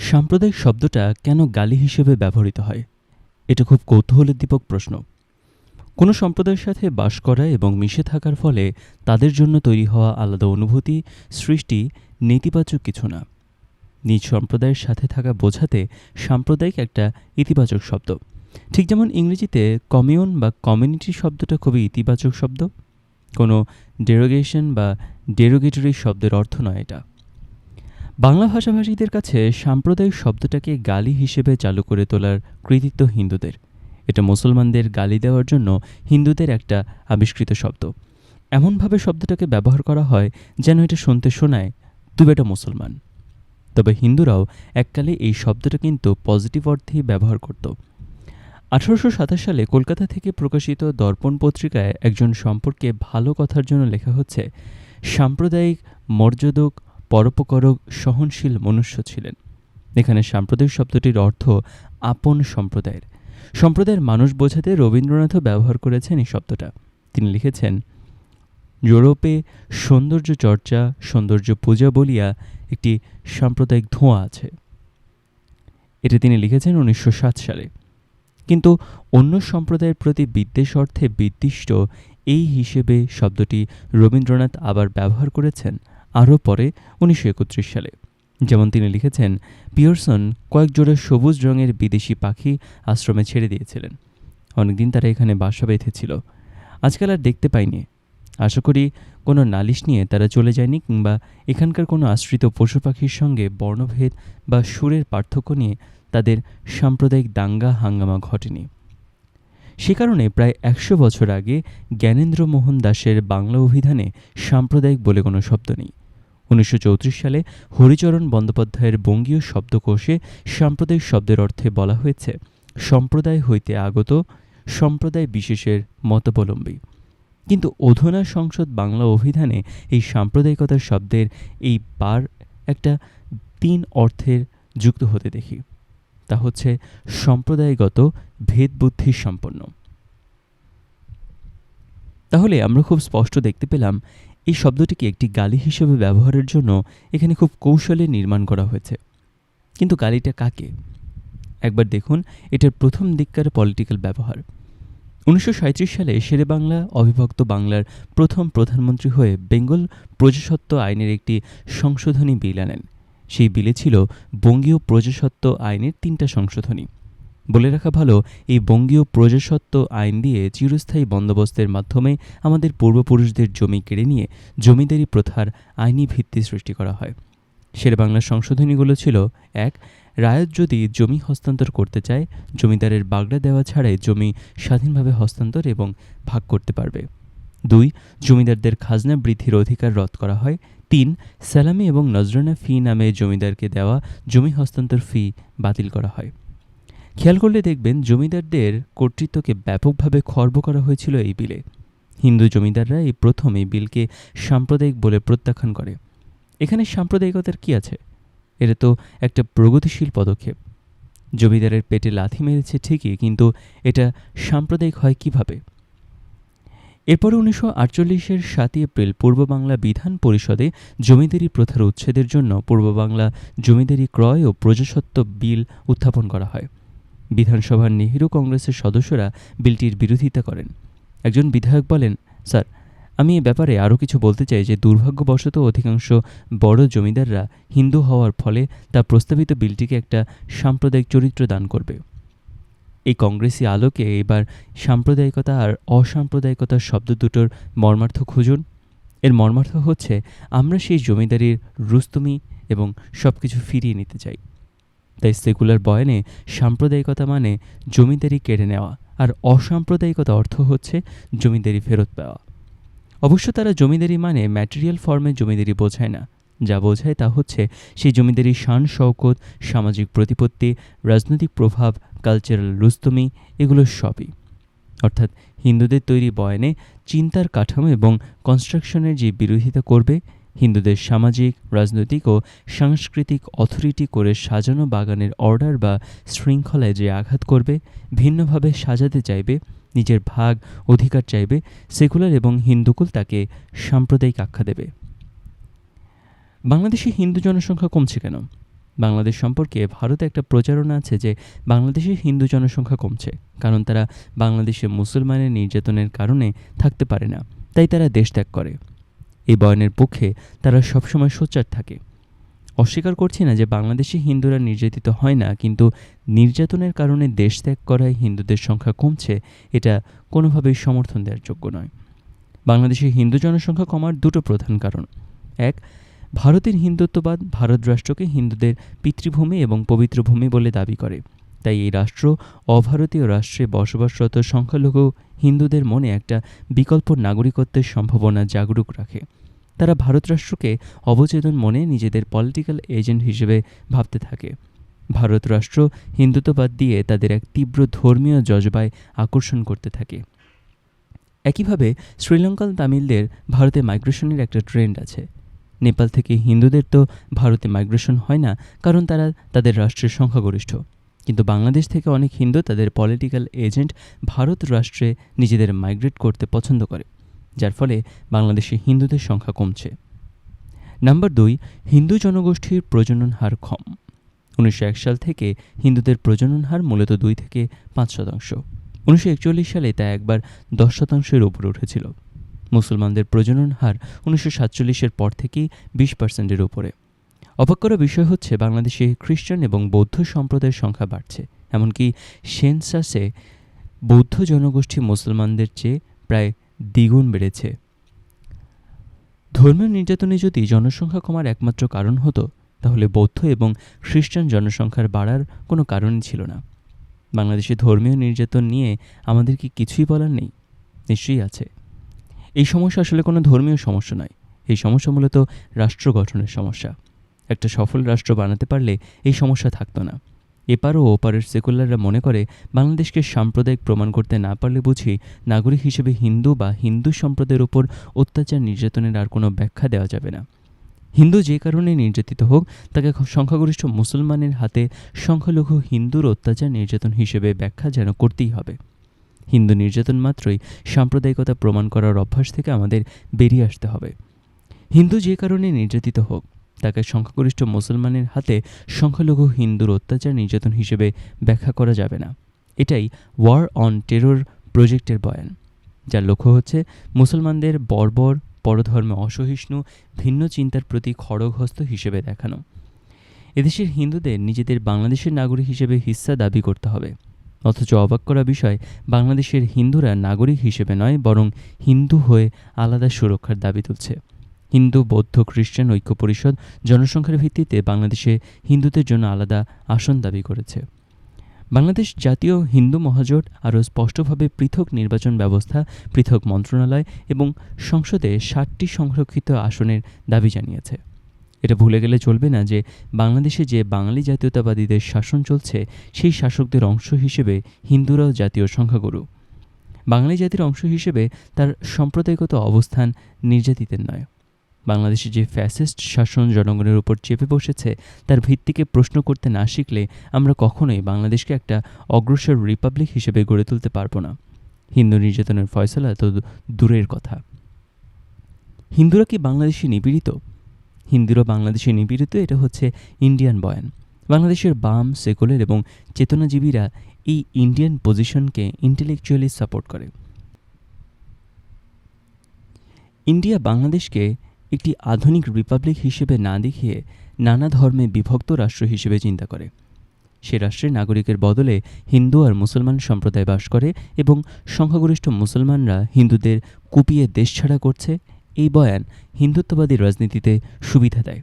সাম্প্রদায়িক শব্দটা কেন গালি হিসেবে ব্যবহৃত হয়? এটা খুব কৌতূহলোদ্দীপক প্রশ্ন। কোনো সম্প্রদায়ের সাথে বাস করা এবং মিশে থাকার ফলে তাদের জন্য তৈরি হওয়া আলাদা অনুভূতি, সৃষ্টি, নেতিবাচক কিছু না। নিজ সম্প্রদায়ের সাথে থাকা বোঝাতে সাম্প্রদায়িক একটা ইতিবাচক শব্দ। ঠিক যেমন ইংরেজিতে কমিউন বা কমিউনিটি শব্দটা খুবই ইতিবাচক শব্দ। কোনো ডেরোগেশন বা ডেরোগেটরি শব্দের অর্থ নয় এটা। বাংলা ভাষাভাষীদের কাছে সাম্প্রদায়িক শব্দটাকে গালি হিসেবে চালু করে তোলার কৃতিত্ব হিন্দুদের। এটা মুসলমানদের গালি দেওয়ার জন্য হিন্দুদের একটা আবিষ্কৃত শব্দ। এমনভাবে শব্দটাকে ব্যবহার করা হয় যেন এটা শুনতে শোনায়, তুই মুসলমান। তবে হিন্দুরাও এককালে এই শব্দটা কিন্তু পজিটিভ অর্থেই ব্যবহার করত। আঠারোশো সাতাশ সালে কলকাতা থেকে প্রকাশিত দর্পণ পত্রিকায় একজন সম্পর্কে ভালো কথার জন্য লেখা হচ্ছে, সাম্প্রদায়িক মর্যাদক পরোপকারক, সহনশীল মনুষ্য ছিলেন। এখানে সাম্প্রদায়িক শব্দটির অর্থ আপন সম্প্রদায়ের। সম্প্রদায়ের মানুষ বোঝাতে রবীন্দ্রনাথও ব্যবহার করেছেন এই শব্দটা। তিনি লিখেছেন, ইউরোপে সৌন্দর্য চর্চা, সৌন্দর্য পূজা বলিয়া একটি সাম্প্রদায়িক ধোঁয়া আছে। এটা তিনি লিখেছেন উনিশশো সাত সালে। কিন্তু অন্য সম্প্রদায়ের প্রতি বিদ্বেষ অর্থে বিদ্বিষ্ট এই হিসেবে শব্দটি রবীন্দ্রনাথ আবার ব্যবহার করেছেন আরও পরে উনিশশো একত্রিশ সালে। যেমন তিনি লিখেছেন, পিয়ারসন কয়েক জোড়া সবুজ রঙের বিদেশি পাখি আশ্রমে ছেড়ে দিয়েছিলেন। অনেকদিন তারা এখানে বাসা বেঁধেছিল। আজকাল আর দেখতে পাইনি। আশা করি কোনো নালিশ নিয়ে তারা চলে যায়নি কিংবা এখানকার কোনো আশ্রিত পশু পাখির সঙ্গে বর্ণভেদ বা সুরের পার্থক্য নিয়ে তাদের সাম্প্রদায়িক দাঙ্গা হাঙ্গামা ঘটেনি। সে কারণে প্রায় একশো বছর আগে জ্ঞানেন্দ্র মোহন দাসের বাংলা অভিধানে সাম্প্রদায়িক বলে কোনো শব্দ নেই। উনিশশো চৌত্রিশ সালে হরিচরণ বন্দ্যোপাধ্যায়ের বঙ্গীয় শব্দকোষে সাম্প্রদায়িক শব্দের অর্থে বলা হয়েছে, সম্প্রদায় হইতে আগত, সম্প্রদায় বিশেষের মতাবলম্বী কিন্তু অধুনা সংসদ বাংলা অভিধানে এই সাম্প্রদায়িকতার শব্দের এই বার একটা তিন অর্থের যুক্ত হতে দেখি। তা হচ্ছে সম্প্রদায়গত ভেদবুদ্ধি সম্পন্ন। তাহলে আমরা খুব স্পষ্ট দেখতে পেলাম এই শব্দটিকে একটি গালি হিসেবে ব্যবহারের জন্য এখানে খুব কৌশলে নির্মাণ করা হয়েছে। কিন্তু গালিটা কাকে? একবার দেখুন, এটার প্রথম দিককার পলিটিক্যাল ব্যবহার। উনিশশো সাঁইত্রিশ সালে শেরে বাংলা, অবিভক্ত বাংলার প্রথম প্রধানমন্ত্রী হয়ে বেঙ্গল প্রজাসত্ব আইনের একটি সংশোধনী বিল আনেন। সেই বিলে ছিল বঙ্গীয় প্রজাসত্ব আইনের তিনটা সংশোধনী। বলে রাখা ভালো, এই বঙ্গীয় প্রজাসত্ব আইন দিয়ে চিরস্থায়ী বন্দোবস্তের মাধ্যমে আমাদের পূর্বপুরুষদের জমি কেড়ে নিয়ে জমিদারি প্রথার আইনি ভিত্তি সৃষ্টি করা হয়। শেরবাংলার সংশোধনীগুলো ছিল, এক, রায়ত যদি জমি হস্তান্তর করতে চায়, জমিদারের বাগড়া দেওয়া ছাড়াই জমি স্বাধীনভাবে হস্তান্তর এবং ভাগ করতে পারবে। দুই, জমিদারদের খাজনা বৃদ্ধির অধিকার রদ করা হয়। তিন, সালামি এবং নজরানা ফি নামে জমিদারকে দেওয়া জমি হস্তান্তর ফি বাতিল করা হয়। খেয়াল করলে দেখবেন জমিদারদের কর্তৃত্বকে ব্যাপকভাবে খর্ব করা হয়েছিল এই বিলে। হিন্দু জমিদাররা এই প্রথম এই বিলকে সাম্প্রদায়িক বলে প্রত্যাখ্যান করে। এখানে সাম্প্রদায়িকতার কি আছে? এটা তো একটা প্রগতিশীল পদক্ষেপ। জমিদারের পেটে লাথি মেরেছে ঠিকই, কিন্তু এটা সাম্প্রদায়িক হয় কীভাবে? এরপরে উনিশশো আটচল্লিশের সাতই এপ্রিল পূর্ব বাংলা বিধান পরিষদে জমিদারি প্রথার উচ্ছেদের জন্য পূর্ব বাংলা জমিদারি ক্রয় ও প্রজাসত্ব বিল উত্থাপন করা হয়। বিধানসভার নেহেরু কংগ্রেসের সদস্যরা বিলটির বিরোধিতা করেন। একজন বিধায়ক বলেন, স্যার, আমি এ ব্যাপারে আরও কিছু বলতে চাই যে দুর্ভাগ্যবশত অধিকাংশ বড় জমিদাররা হিন্দু হওয়ার ফলে তা প্রস্তাবিত বিলটিকে একটা সাম্প্রদায়িক চরিত্র দান করবে। এই কংগ্রেসি আলোকে এবার সাম্প্রদায়িকতা আর অসাম্প্রদায়িকতার শব্দ দুটোর মর্মার্থ খুঁজুন। এর মর্মার্থ হচ্ছে আমরা সেই জমিদারির রুস্তমি এবং সব কিছু ফিরিয়ে নিতে চাই। তাই সেকুলার বয়ানে সাম্প্রদায়িকতা মানে জমিদারি কেড়ে নেওয়া। আর অসাম্প্রদায়িকতা অর্থ হচ্ছে জমিদারি ফেরত পাওয়া। অবশ্য তারা জমিদারি মানে ম্যাটেরিয়াল ফর্মে জমিদারি বোঝায় না। যা বোঝায় তা হচ্ছে সেই জমিদারি শান, শওকত, সামাজিক প্রতিপত্তি, রাজনৈতিক প্রভাব কালচারাল রুস্তমি এগুলো সবই। অর্থাৎ হিন্দুদের তৈরি বয়ানে চিন্তার কাঠামো এবং কনস্ট্রাকশনের যে বিরোধিতা করবে হিন্দুদের সামাজিক, রাজনৈতিক ও সাংস্কৃতিক অথরিটি করে সাজানো বাগানের অর্ডার বা শৃঙ্খলায় যে আঘাত করবে, ভিন্নভাবে সাজাতে চাইবে, নিজের ভাগ, অধিকার চাইবে সেকুলার এবং হিন্দুকুল তাকে সাম্প্রদায়িক আখ্যা দেবে। বাংলাদেশে হিন্দু জনসংখ্যা কমছে কেন? বাংলাদেশ সম্পর্কে ভারতে একটা প্রচারণা আছে যে, বাংলাদেশে হিন্দু জনসংখ্যা কমছে, কারণ তারা বাংলাদেশে মুসলমানের নির্যাতনের কারণে থাকতে পারে না, তাই তারা দেশ ত্যাগ করে। এই বয়ানের পক্ষে তারা সবসময় সোচ্চার থাকে। অস্বীকার করছি না যে বাংলাদেশে হিন্দুরা নির্যাতিত হয় না, কিন্তু নির্যাতনের কারণে দেশ ত্যাগ করায় হিন্দুদের সংখ্যা কমছে, এটা কোনোভাবেই সমর্থন দেওয়ার যোগ্য নয়। বাংলাদেশে হিন্দু জনসংখ্যা কমার দুটো প্রধান কারণ। এক, ভারতের হিন্দুত্ববাদ ভারত রাষ্ট্রকে হিন্দুদের পিতৃভূমি এবং পবিত্র ভূমি বলে দাবি করে। তাই এই রাষ্ট্র অভারতীয় রাষ্ট্রে বসবাসরত সংখ্যালঘু হিন্দুদের মনে একটা বিকল্প নাগরিকত্বের সম্ভাবনা জাগরুক রাখে। তারা ভারত রাষ্ট্রকে অবচেতন মনে নিজেদের পলিটিক্যাল এজেন্ট হিসেবে ভাবতে থাকে। ভারত রাষ্ট্র হিন্দুত্ববাদ দিয়ে তাদের এক তীব্র ধর্মীয় জজবায় আকর্ষণ করতে থাকে। একইভাবে শ্রীলঙ্কান তামিলদের ভারতে মাইগ্রেশনের একটা ট্রেন্ড আছে। নেপাল থেকে হিন্দুদের তো ভারতে মাইগ্রেশন হয় না, কারণ তারা তাদের রাষ্ট্রের সংখ্যাগরিষ্ঠ। কিন্তু বাংলাদেশ থেকে অনেক হিন্দু তাদের পলিটিক্যাল এজেন্ট ভারত রাষ্ট্রে নিজেদের মাইগ্রেট করতে পছন্দ করে। যার ফলে বাংলাদেশে হিন্দুদের সংখ্যা কমছে। নাম্বার দুই, হিন্দু জনগোষ্ঠীর প্রজনন হার কম। উনিশশো এক সাল থেকে হিন্দুদের প্রজনন হার মূলত দুই থেকে পাঁচ শতাংশ। উনিশশো একচল্লিশ সালে তা একবার দশ শতাংশের উপরে উঠেছিল। মুসলমানদের প্রজনন হার উনিশশো সাতচল্লিশের পর থেকেই বিশ পার্সেন্টের উপরে। অবাক করা বিষয় হচ্ছে, বাংলাদেশে খ্রিস্টান এবং বৌদ্ধ সম্প্রদায়ের সংখ্যা বাড়ছে। এমনকি সেন্সাসে বৌদ্ধ জনগোষ্ঠী মুসলমানদের চেয়ে প্রায় দ্বিগুণ বেড়েছে। ধর্মীয় নির্যাতনে যদি জনসংখ্যা কমার একমাত্র কারণ হতো, তাহলে বৌদ্ধ এবং খ্রিস্টান জনসংখ্যার বাড়ার কোনো কারণই ছিল না। বাংলাদেশে ধর্মীয় নির্যাতন নিয়ে আমাদের কি কিছুই বলার নেই? নিশ্চয়ই আছে। এই সমস্যা আসলে কোনো ধর্মীয় সমস্যা নয়। এই সমস্যা মূলত রাষ্ট্র গঠনের সমস্যা। একটা সফল রাষ্ট্র বানাতে পারলে এই সমস্যা থাকতো না। এপার ও ওপারের সেকুলাররা মনে করে, বাংলাদেশকে সাম্প্রদায়িক প্রমাণ করতে না পারলে বুঝি নাগরিক হিসেবে হিন্দু বা হিন্দু সম্প্রদায়ের ওপর অত্যাচার, নির্যাতনের আর কোনো ব্যাখ্যা দেওয়া যাবে না। হিন্দু যে কারণে নির্যাতিত হোক, তাকে সংখ্যাগরিষ্ঠ মুসলমানের হাতে সংখ্যালঘু হিন্দুর অত্যাচার, নির্যাতন হিসেবে ব্যাখ্যা যেন করতেই হবে। হিন্দু নির্যাতন মাত্রই সাম্প্রদায়িকতা প্রমাণ করার অভ্যাস থেকে আমাদের বেরিয়ে আসতে হবে। হিন্দু যে কারণে নির্যাতিত হোক তাকে সংখ্যাগরিষ্ঠ মুসলমানের হাতে সংখ্যালঘু হিন্দুর অত্যাচার নির্যাতন হিসেবে ব্যাখ্যা করা যাবে না। এটাই ওয়ার অন টেরর প্রজেক্টের বয়ান, যার লক্ষ্য হচ্ছে মুসলমানদের বর্বর, পরধর্মে অসহিষ্ণু, ভিন্ন চিন্তার প্রতি খড়গহস্ত হিসেবে দেখানো। এদেশের হিন্দুদের নিজেদের বাংলাদেশের নাগরিক হিসেবে হিস্সা দাবি করতে হবে। অথচ অবাক করা বিষয়, বাংলাদেশের হিন্দুরা নাগরিক হিসেবে নয়, বরং হিন্দু হয়ে আলাদা সুরক্ষার দাবি তুলছে। হিন্দু, বৌদ্ধ, খ্রিস্টান ঐক্য পরিষদ জনসংখ্যার ভিত্তিতে বাংলাদেশে হিন্দুদের জন্য আলাদা আসন দাবি করেছে। বাংলাদেশ জাতীয় হিন্দু মহাজোট আরও স্পষ্টভাবে পৃথক নির্বাচন ব্যবস্থা, পৃথক মন্ত্রণালয় এবং সংসদে ষাটটি সংরক্ষিত আসনের দাবি জানিয়েছে। এটা ভুলে গেলে চলবে না যে বাংলাদেশে যে বাঙালি জাতীয়তাবাদীদের শাসন চলছে, সেই শাসকদের অংশ হিসেবে হিন্দুরাও জাতীয় সংখ্যাগুরু। বাঙালি জাতির অংশ হিসেবে তার সম্প্রদায়গত অবস্থান নির্যাতিতের নয়। বাংলাদেশে যে ফ্যাসিস্ট শাসন জনগণের উপর চেপে বসেছে, তার ভিত্তিকে প্রশ্ন করতে না শিখলে আমরা কখনোই বাংলাদেশকে একটা অগ্রসর রিপাবলিক হিসেবে গড়ে তুলতে পারব না। হিন্দু নির্যাতনের ফয়সলা তো দূরের কথা। হিন্দুরা কি বাংলাদেশে নিপীড়িত? হিন্দুরা বাংলাদেশে নিপীড়িত এটা হচ্ছে ইন্ডিয়ান বয়ান। বাংলাদেশের বাম, সেকুলার এবং চেতনাজীবীরা এই ইন্ডিয়ান পজিশনকে ইন্টেলেকচুয়ালি সাপোর্ট করে। ইন্ডিয়া বাংলাদেশকে একটি আধুনিক রিপাবলিক হিসেবে না দেখিয়ে নানা ধর্মে বিভক্ত রাষ্ট্র হিসেবে চিন্তা করে। সে রাষ্ট্রের নাগরিকের বদলে হিন্দু আর মুসলমান সম্প্রদায় বাস করে এবং সংখ্যাগরিষ্ঠ মুসলমানরা হিন্দুদের কুপিয়ে দেশ ছাড়া করছে এই বয়ান হিন্দুত্ববাদী রাজনীতিতে সুবিধা দেয়।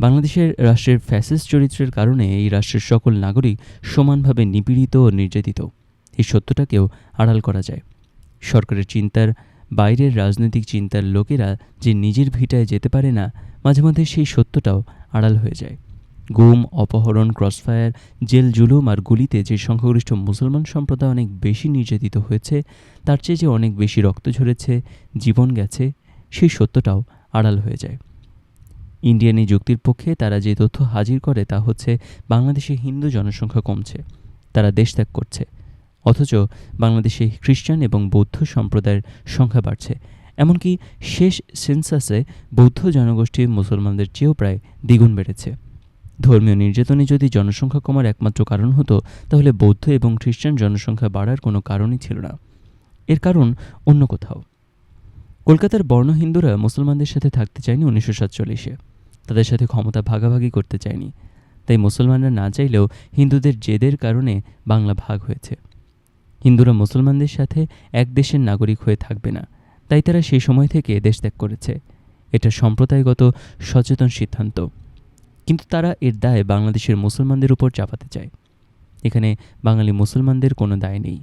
বাংলাদেশের রাষ্ট্রের ফ্যাসিস্ট চরিত্রের কারণে এই রাষ্ট্রের সকল নাগরিক সমানভাবে নিপীড়িত ও নির্যাতিত। এই সত্যটাকেও আড়াল করা যায়। সরকারের চিন্তার বাইরের রাজনৈতিক চিন্তার লোকেরা যে নিজের ভিটায় যেতে পারে না, মাঝে মধ্যে সেই সত্যটাও আড়াল হয়ে যায়। গুম, অপহরণ, ক্রসফায়ার, জেল, জুলুম আর গুলিতে যে সংখ্যাগরিষ্ঠ মুসলমান সম্প্রদায় অনেক বেশি নির্যাতিত হয়েছে, তার চেয়ে যে অনেক বেশি রক্ত ঝরেছে, জীবন গেছে, সেই সত্যটাও আড়াল হয়ে যায়। ইন্ডিয়ান যুক্তির পক্ষে তারা যে তথ্য হাজির করে তা হচ্ছে, বাংলাদেশে হিন্দু জনসংখ্যা কমছে, তারা দেশ ত্যাগ করছে। অথচ বাংলাদেশে খ্রিস্টান এবং বৌদ্ধ সম্প্রদায়ের সংখ্যা বাড়ছে। এমনকি শেষ সেন্সাসে বৌদ্ধ জনগোষ্ঠী মুসলমানদের চেয়েও প্রায় দ্বিগুণ বেড়েছে। ধর্মীয় নির্যাতনে যদি জনসংখ্যা কমার একমাত্র কারণ হতো, তাহলে বৌদ্ধ এবং খ্রিস্টান জনসংখ্যা বাড়ার কোনো কারণই ছিল না। এর কারণ অন্য কোথাও। কলকাতার বর্ণ হিন্দুরা মুসলমানদের সাথে থাকতে চায়নি উনিশশো সাতচল্লিশে। তাদের সাথে ক্ষমতা ভাগাভাগি করতে চায়নি। তাই মুসলমানরা না চাইলেও হিন্দুদের জেদের কারণে বাংলা ভাগ হয়েছে। হিন্দুরা মুসলমানদের সাথে এক দেশের নাগরিক হয়ে থাকবে না। তাই তারা সেই সময় থেকে দেশ ত্যাগ করেছে। এটা সম্প্রদায়গত সচেতন সিদ্ধান্ত। কিন্তু তারা এর দায় বাংলাদেশের মুসলমানদের উপর চাপাতে চায়। এখানে বাঙালি মুসলমানদের কোনো দায় নেই।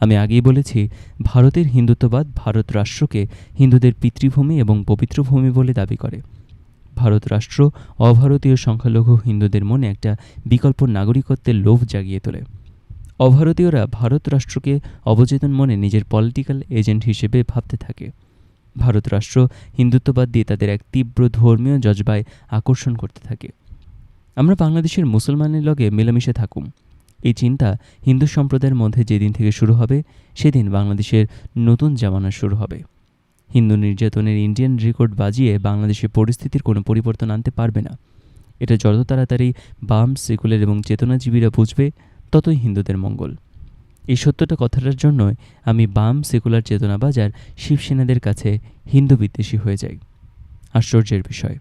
আমি আগেই বলেছি, ভারতের হিন্দুত্ববাদ ভারত রাষ্ট্রকে হিন্দুদের পিতৃভূমি এবং পবিত্র ভূমি বলে দাবি করে। ভারত রাষ্ট্র অভারতীয় সংখ্যালঘু হিন্দুদের মনে একটা বিকল্প নাগরিকত্বের লোভ জাগিয়ে তোলে। অভারতীয়রা ভারত রাষ্ট্রকে অবচেতন মনে নিজের পলিটিক্যাল এজেন্ট হিসেবে ভাবতে থাকে। ভারত রাষ্ট্র হিন্দুত্ববাদ দিয়ে তাদের এক তীব্র ধর্মীয় জজবায় আকর্ষণ করতে থাকে। আমরা বাংলাদেশের মুসলমানের লগে মেলামেশে থাকুম। এই চিন্তা হিন্দু সম্প্রদায়ের মধ্যে যেদিন থেকে শুরু হবে, সেদিন বাংলাদেশের নতুন জামানা শুরু হবে। হিন্দু নির্যাতনের ইন্ডিয়ান রেকর্ড বাজিয়ে বাংলাদেশের পরিস্থিতির কোনো পরিবর্তন আনতে পারবে না। এটা যত তাড়াতাড়ি বাম সেকুলার এবং চেতনাজীবীরা বুঝবে ততই হিন্দুদের মঙ্গল। এই সত্যটা কথাটার জন্যই আমি বাম সেকুলার চেতনাবাজ আর শিবসেনাদের কাছে হিন্দু বিদ্বেষী হয়ে যাই। আশ্চর্যের বিষয়।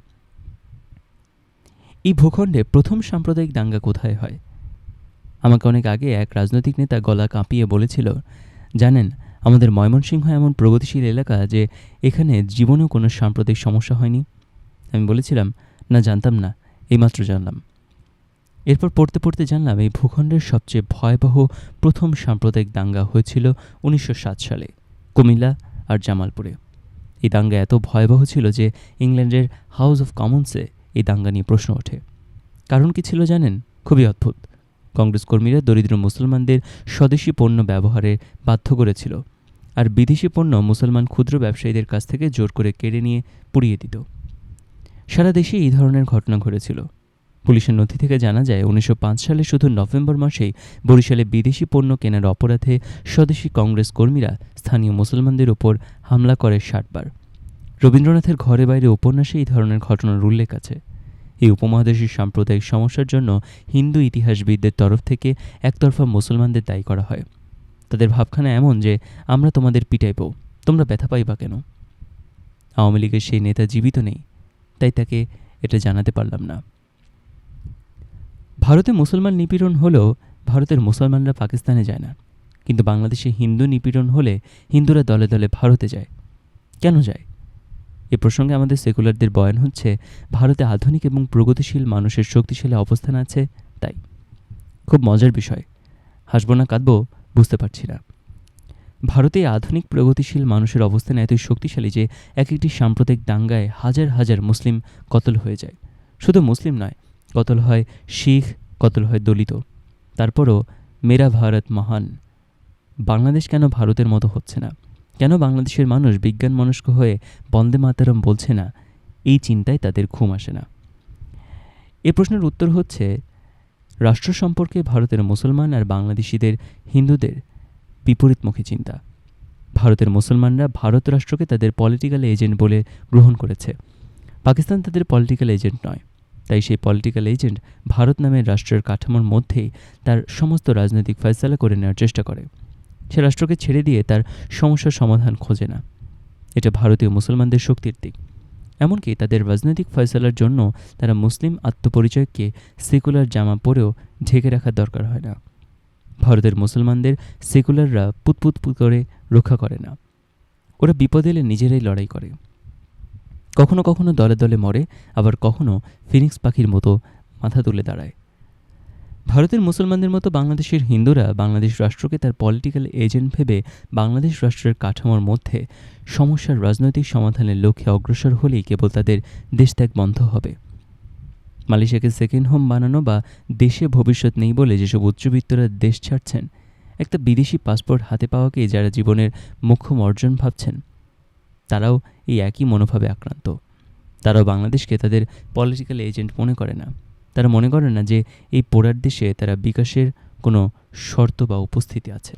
এই ভূখণ্ডে প্রথম সাম্প্রদায়িক দাঙ্গা কোথায় হয়? আমাকে অনেক আগে এক রাজনৈতিক নেতা গলা কাঁপিয়ে বলেছিল, জানেন, আমাদের ময়মনসিংহ এমন প্রগতিশীল এলাকা যে এখানে জীবনেও কোনো সাম্প্রদায়িক সমস্যা হয়নি? আমি বলেছিলাম, না, জানতাম না। এইমাত্র জানলাম। এরপর পড়তে পড়তে জানলাম এই ভূখণ্ডের সবচেয়ে ভয়াবহ প্রথম সাম্প্রদায়িক দাঙ্গা হয়েছিল উনিশশো সাত সালে, কুমিল্লা আর জামালপুরে। এই দাঙ্গা এত ভয়াবহ ছিল যে ইংল্যান্ডের হাউস অফ কমন্সে এই দাঙ্গা নিয়ে প্রশ্ন ওঠে। কারণ কি ছিল জানেন? খুবই অদ্ভুত। কংগ্রেস কর্মীরা দরিদ্র মুসলমানদের স্বদেশি পণ্য ব্যবহারে বাধ্য করেছিল আর বিদেশি পণ্য মুসলমান ক্ষুদ্র ব্যবসায়ীদের কাছ থেকে জোর করে কেড়ে নিয়ে পুড়িয়ে দিত। সারা দেশে এই ধরনের ঘটনা ঘটেছিল। পুলিশের নথি থেকে জানা যায়, উনিশশো পাঁচ সালে শুধু নভেম্বর মাসেই বরিশালে বিদেশি পণ্য কেনার অপরাধে স্বদেশি কংগ্রেস কর্মীরা স্থানীয় মুসলমানদের ওপর হামলা করে ষাটবার। রবীন্দ্রনাথের ঘরে বাইরে উপন্যাসে এই ধরনের ঘটনার উল্লেখ আছে। এই উপমহাদেশের সাম্প্রদায়িক সমস্যার জন্য হিন্দু ইতিহাসবিদদের তরফ থেকে একতরফা মুসলমানদের দায়ী করা হয়। তাদের ভাবখানা এমন যে, আমরা তোমাদের পিটাইব তোমরা ব্যথা পাইবা কেন? আওয়ামী লীগের সেই নেতা জীবিত নেই, তাই তাকে এটা জানাতে পারলাম না। ভারতে মুসলমান নিপীড়ন হলেও ভারতের মুসলমানরা পাকিস্তানে যায় না। কিন্তু বাংলাদেশে হিন্দু নিপীড়ন হলে হিন্দুরা দলে দলে ভারতে যায়। কেন যায়? এ প্রসঙ্গে আমাদের সেকুলারদের বয়ান হচ্ছে, ভারতে আধুনিক এবং প্রগতিশীল মানুষের শক্তিশালী অবস্থান আছে তাই। খুব মজার বিষয়। হাসব না কাঁদব, বুঝতে পারছি না। ভারতে আধুনিক প্রগতিশীল মানুষের অবস্থান এতই শক্তিশালী যে এক একটি সাম্প্রতিক দাঙ্গায় হাজার হাজার মুসলিম কতল হয়ে যায়। শুধু মুসলিম নয় কতল হয় শিখ, কতল হয় দলিত। তারপরও মেরা ভারত মহান। বাংলাদেশ কেন ভারতের মতো হচ্ছে না? কেন বাংলাদেশের মানুষ বিজ্ঞান মনস্ক হয়ে বন্দে মাতারম বলছে না? এই চিন্তায় তাদের ঘুম আসে না। এ প্রশ্নের উত্তর হচ্ছে, রাষ্ট্র সম্পর্কে ভারতের মুসলমান আর বাংলাদেশিদের হিন্দুদের বিপরীতমুখী চিন্তা। ভারতের মুসলমানরা ভারত রাষ্ট্রকে তাদের পলিটিক্যাল এজেন্ট বলে গ্রহণ করেছে। পাকিস্তান তাদের পলিটিক্যাল এজেন্ট নয়। তাই সেই পলিটিক্যাল এজেন্ট ভারত নামের রাষ্ট্রের কাঠামোর মধ্যেই তার সমস্ত রাজনৈতিক ফয়সালা করে নেওয়ার চেষ্টা করে। সে রাষ্ট্রকে ছেড়ে দিয়ে তার সমস্যার সমাধান খোঁজে না। এটা ভারতীয় মুসলমানদের শক্তির দিক। এমনকি তাদের রাজনৈতিক ফয়সালার জন্য তারা মুসলিম আত্মপরিচয়কে সেকুলার জামা পরেও ঢেকে রাখার দরকার হয় না। ভারতের মুসলমানদের সেকুলাররা পুতপুত করে রক্ষা করে না। ওরা বিপদ এলে নিজেরাই লড়াই করে। কখনো কখনো দলে দলে মরে, আবার কখনো ফিনিক্স পাখির মতো মাথা তুলে দাঁড়ায়। ভারতের মুসলমানদের মতো বাংলাদেশের হিন্দুরা বাংলাদেশ রাষ্ট্রকে তার পলিটিক্যাল এজেন্ট ভেবে বাংলাদেশ রাষ্ট্রের কাঠামোর মধ্যে সমস্যার রাজনৈতিক সমাধানের লক্ষ্যে অগ্রসর হলেই কেবল তাদের দেশত্যাগ বন্ধ হবে। মালয়েশিয়াকে সেকেন্ড হোম বানানো বা দেশে ভবিষ্যৎ নেই বলে যেসব উচ্চবিত্তরা দেশ ছাড়ছেন, একটা বিদেশি পাসপোর্ট হাতে পাওয়াকেই যারা জীবনের মুখ্যম অর্জন ভাবছেন। তারাও এই একই মনোভাবে আক্রান্ত। তারাও বাংলাদেশকে তাদের পলিটিক্যাল এজেন্ট মনে করে না। তারা মনে করে না যে এই পোড়ার দেশে তারা বিকাশের কোনো শর্ত বা উপস্থিতি আছে।